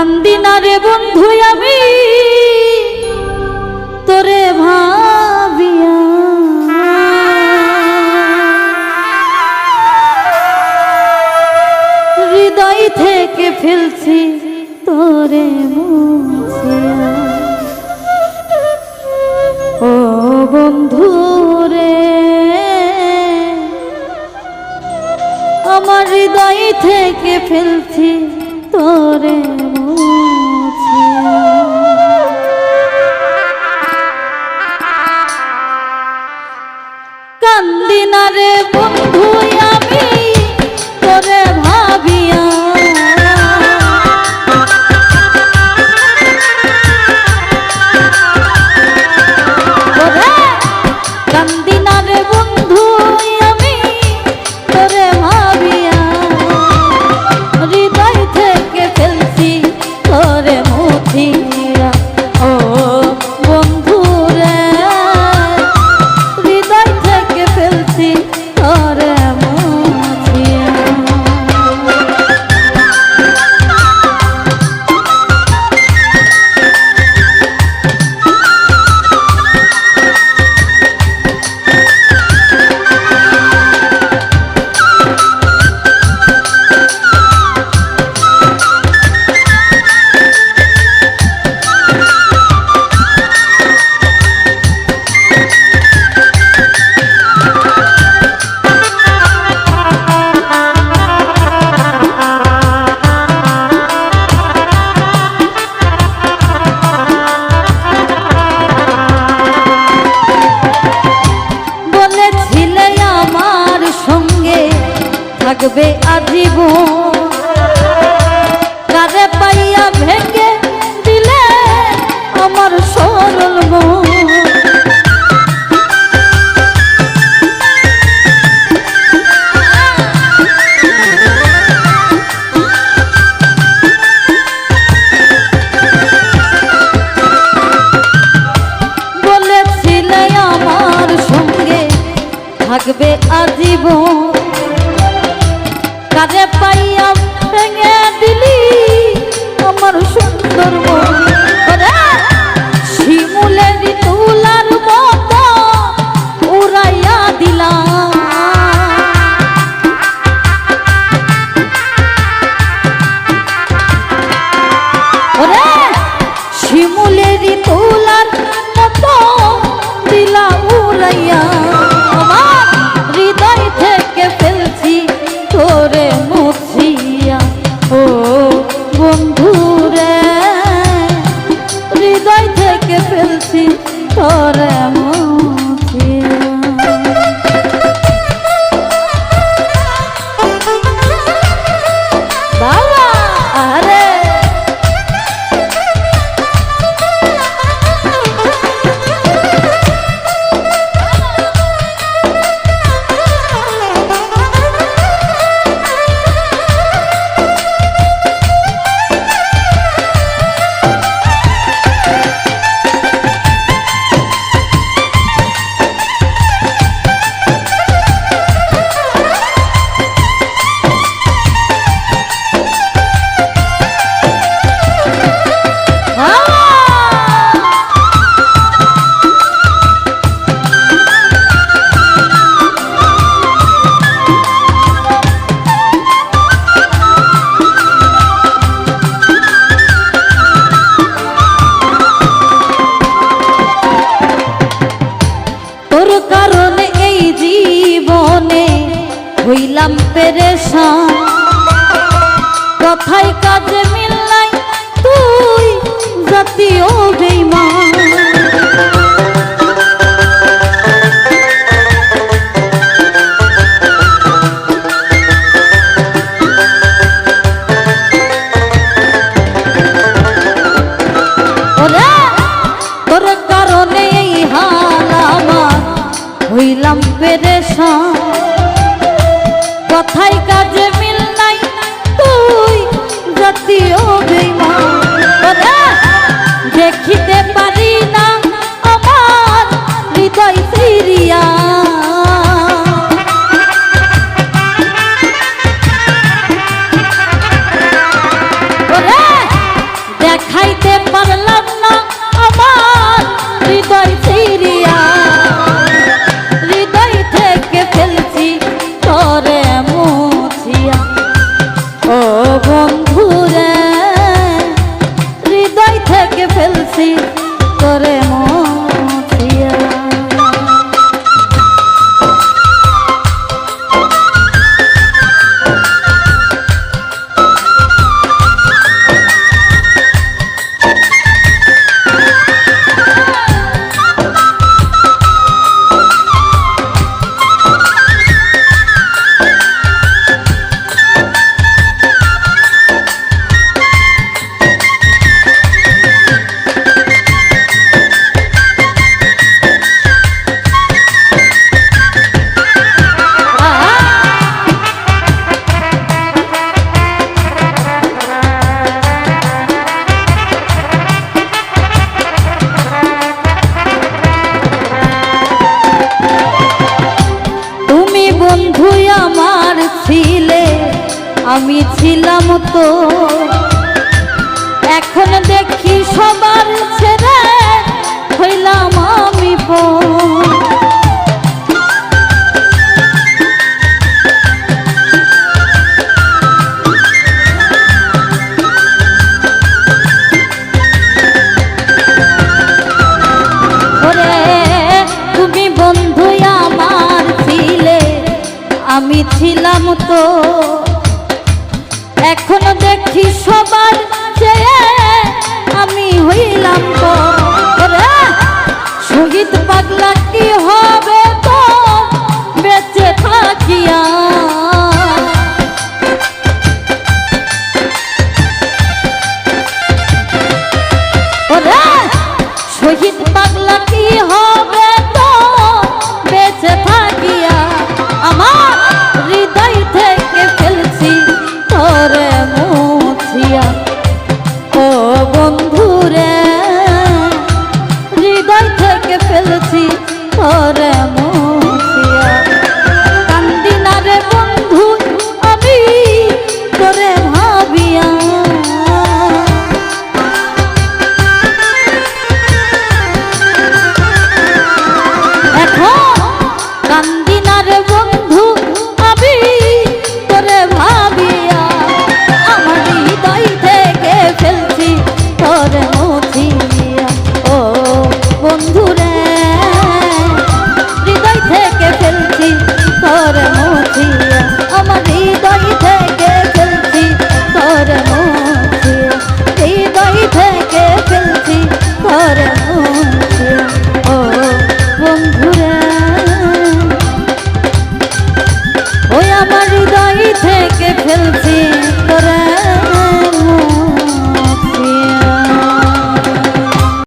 কান্দি না রে বন্ধু আমি, তোরে ভাবিয়া। হৃদয় থেকে ফেলছি তোরে ও বন্ধু রে, আমার হৃদয় থেকে ফেলছি তোরে থাকবে আজীবন কারে পাইয়া ভেঙে দিলে আমার সরল থাকবে আজীবন কাজে পাইয়া ভেঙে দিলি আমার সুন্দর শিমুলের তুলার মতো উড়াইয়া দিলাম। শিমুলের তুলার মতো দিলা উড়াইয়া। হইলাম পেরেশান। কথায় কাজে মিল নাই তুই জাতীয় বেইমান। এখন দেখি সবার ছেড়ে হইলাম আমি আমি ছিলাম তো সবার